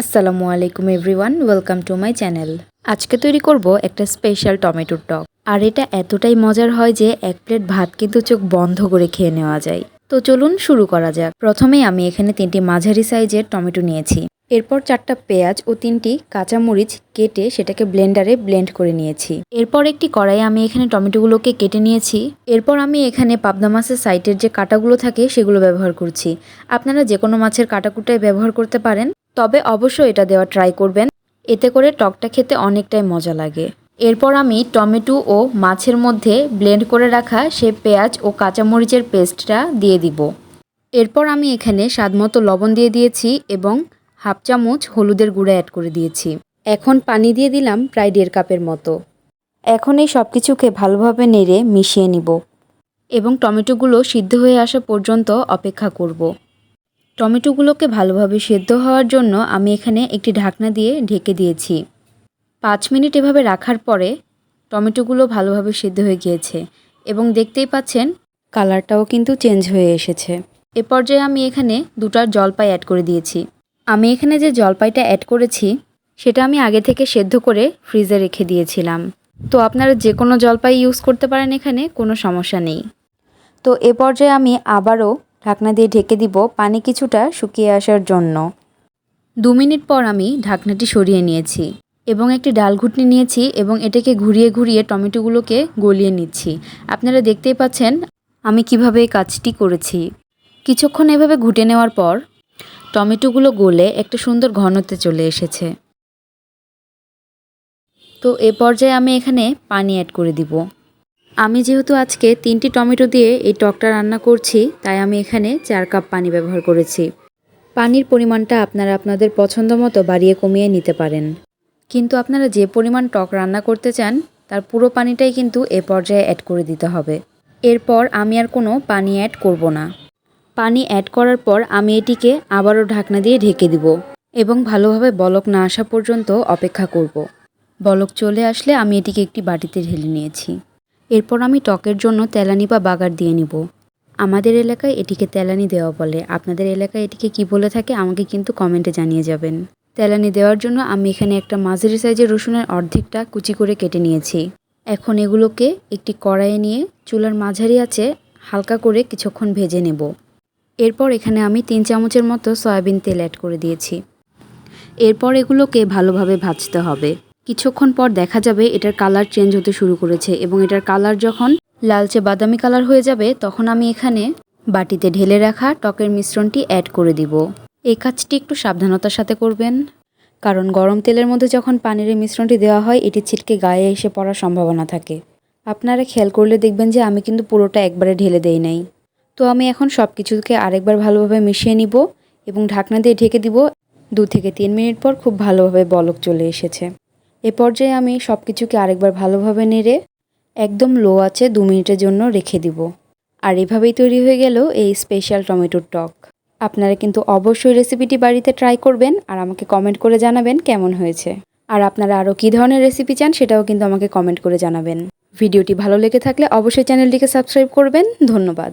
আসসালামু আলাইকুম everyone, welcome to my channel. আজকে তৈরি করব একটা স্পেশাল টমেটোর টক। আর এটা এতটাই মজার হয় যে এক প্লেট ভাত কিন্তু চোখ বন্ধ করে খেয়ে নেওয়া যায়। তো চলুন শুরু করা যাক। প্রথমেই আমি এখানে তিনটি মাঝারি সাইজের টমেটো নিয়েছি। এরপর চারটা পেঁয়াজ ও তিনটি কাঁচামরিচ কেটে সেটাকে ব্লেন্ডারে ব্লেন্ড করে নিয়েছি। এরপর একটি কড়াইয়ে আমি এখানে টমেটোগুলোকে কেটে নিয়েছি। এরপর আমি এখানে পাবদা মাছের সাইটের যে কাটাগুলো থাকে সেগুলো ব্যবহার করছি। আপনারা যে কোনো মাছের কাটাকুটাই ব্যবহার করতে পারেন। তবে অবশ্যই এটা দেওয়া ট্রাই করবেন। এতে করে টকটা খেতে অনেকটাই মজা লাগে। এরপর আমি টমেটো ও মাছের মধ্যে ব্লেন্ড করে রাখা সে পেঁয়াজ ও কাঁচামরিচের পেস্টটা দিয়ে দিব। এরপর আমি এখানে স্বাদমতো লবণ দিয়ে দিয়েছি এবং হাফ চামচ হলুদের গুঁড়া অ্যাড করে দিয়েছি। এখন পানি দিয়ে দিলাম প্রায় দেড় কাপের মতো। এখন এই সব কিছুকে ভালোভাবে নেড়ে মিশিয়ে নিব। এবং টমেটোগুলো সিদ্ধ হয়ে আসা পর্যন্ত অপেক্ষা করব। টমেটোগুলোকে ভালোভাবে সেদ্ধ হওয়ার জন্য আমি এখানে একটি ঢাকনা দিয়ে ঢেকে দিয়েছি। পাঁচ মিনিট এভাবে রাখার পরে টমেটোগুলো ভালোভাবে সেদ্ধ হয়ে গিয়েছে এবং দেখতেই পাচ্ছেন কালারটাও কিন্তু চেঞ্জ হয়ে এসেছে। এ পর্যায়ে আমি এখানে দুটা জলপাই অ্যাড করে দিয়েছি। আমি এখানে যে জলপাইটা অ্যাড করেছি, সেটা আমি আগে থেকে সেদ্ধ করে ফ্রিজে রেখে দিয়েছিলাম। তো আপনারা যে কোনো জলপাই ইউজ করতে পারেন এখানে, কোনো সমস্যা নেই। তো এ পর্যায়ে আমি আবারও ঢাকনা দিয়ে ঢেকে দিব পানি কিছুটা শুকিয়ে আসার জন্য। দু মিনিট পর আমি ঢাকনাটি সরিয়ে নিয়েছি এবং একটি ডাল ঘুটনি নিয়েছি এবং এটাকে ঘুরিয়ে ঘুরিয়ে টমেটোগুলোকে গলিয়ে নিচ্ছি। আপনারা দেখতেই পাচ্ছেন আমি কীভাবে এই কাজটি করেছি। কিছুক্ষণ এভাবে ঘুটে নেওয়ার পর টমেটোগুলো গলে একটা সুন্দর ঘনত্বে চলে এসেছে। তো এ পর্যায়ে আমি এখানে পানি অ্যাড করে দিব। আমি যেহেতু আজকে তিনটি টমেটো দিয়ে এই টকটা রান্না করছি, তাই আমি এখানে চার কাপ পানি ব্যবহার করেছি। পানির পরিমাণটা আপনারা আপনাদের পছন্দ মতো বাড়িয়ে কমিয়ে নিতে পারেন। কিন্তু আপনারা যে পরিমাণ টক রান্না করতে চান, তার পুরো পানিটাই কিন্তু এ পর্যায়ে অ্যাড করে দিতে হবে। এরপর আমি আর কোনো পানি অ্যাড করব না। পানি অ্যাড করার পর আমি এটিকে আবারও ঢাকনা দিয়ে ঢেকে দিব এবং ভালোভাবে বলক না আসা পর্যন্ত অপেক্ষা করব। বলক চলে আসলে আমি এটিকে একটি বাটিতে ঢেলে নিয়েছি। এরপর আমি টকের জন্য তেলানি বা বাগার দিয়ে নিব। আমাদের এলাকায় এটিকে তেলানি দেওয়া বলে। আপনাদের এলাকায় এটিকে কি বলে থাকে আমাকে কিন্তু কমেন্টে জানিয়ে যাবেন। তেলানি দেওয়ার জন্য আমি এখানে একটা মাঝারি সাইজের রসুনের অর্ধেকটা কুচি করে কেটে নিয়েছি। এখন এগুলোকে একটি কড়াইয়ে নিয়ে চুলার মাঝারি আছে হালকা করে কিছুক্ষণ ভেজে নেব। এরপর এখানে আমি তিন চামচের মতো সয়াবিন তেল অ্যাড করে দিয়েছি। এরপর এগুলোকে ভালোভাবে ভাজতে হবে। কিছুক্ষণ পর দেখা যাবে এটার কালার চেঞ্জ হতে শুরু করেছে এবং এটার কালার যখন লালচে বাদামি কালার হয়ে যাবে, তখন আমি এখানে বাটিতে ঢেলে রাখা টকের মিশ্রণটি অ্যাড করে দিব। এই কাজটি একটু সাবধানতার সাথে করবেন, কারণ গরম তেলের মধ্যে যখন পানির মিশ্রণটি দেওয়া হয়, এটি ছিটকে গায়ে এসে পড়ার সম্ভাবনা থাকে। আপনারা খেয়াল করলে দেখবেন যে আমি কিন্তু পুরোটা একবারে ঢেলে দেই নাই। তো আমি এখন সব কিছুকে আরেকবার ভালোভাবে মিশিয়ে নিব এবং ঢাকনা দিয়ে ঢেকে দিব। দু থেকে তিন মিনিট পর খুব ভালোভাবে বলক চলে এসেছে। এ পর্যায়ে আমি সব কিছুকে আরেকবার ভালোভাবে নেড়ে একদম লো আছে দু মিনিটের জন্য রেখে দিব। আর এভাবেই তৈরি হয়ে গেল এই স্পেশাল টমেটোর টক। আপনারা কিন্তু অবশ্যই রেসিপিটি বাড়িতে ট্রাই করবেন আর আমাকে কমেন্ট করে জানাবেন কেমন হয়েছে। আর আপনারা আরও কী ধরনের রেসিপি চান সেটাও কিন্তু আমাকে কমেন্ট করে জানাবেন। ভিডিওটি ভালো লেগে থাকলে অবশ্যই চ্যানেলটিকে সাবস্ক্রাইব করবেন। ধন্যবাদ।